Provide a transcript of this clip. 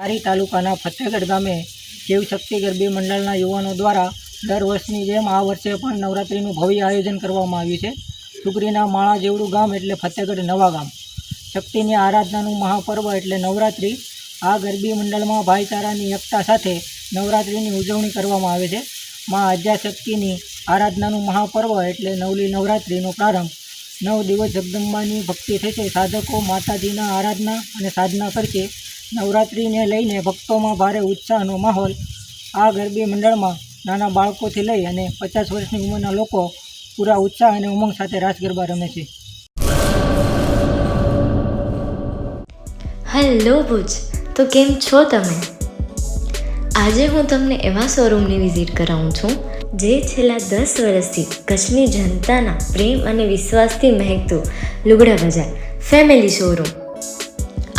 ધારી તાલુકાના ફતેહગઢ ગામે શિવશક્તિ ગરબી મંડળના યુવાનો દ્વારા દર વર્ષની જેમ આ વર્ષે પણ નવરાત્રિનું ભવ્ય આયોજન કરવામાં આવ્યું છે. સુગરીના માળા જેવડું ગામ એટલે ફતેહગઢ નવા ગામ. શક્તિની આરાધનાનું મહાપર્વ એટલે નવરાત્રિ. આ ગરબી મંડળમાં ભાઈચારાની એકતા સાથે નવરાત્રિની ઉજવણી કરવામાં આવે છે. મા આદ્યાશક્તિની આરાધનાનું મહાપર્વ એટલે નવલી નવરાત્રિનો પ્રારંભ. નવ દિવસ જગદંબાની ભક્તિ થશે. સાધકો માતાજીના આરાધના અને સાધના કરશે નવરાત્રિને લઈને ભક્તોમાં ભારે ઉત્સાહનો માહોલ. આ ગરબી મંડળમાં નાના બાળકોથી લઈ અને પચાસ વર્ષની ઉંમરના લોકો પૂરા ઉત્સાહ અને ઉમંગ સાથે રાસ ગરબા રમે છે. હેલો ભુજ, તો કેમ છો તમે? આજે હું તમને એવા શોરૂમની વિઝિટ કરાવું છું, જે છેલ્લા દસ વર્ષથી કચ્છની જનતાના પ્રેમ અને વિશ્વાસથી મહેકતું લુગડા બજાર ફેમિલી શોરૂમ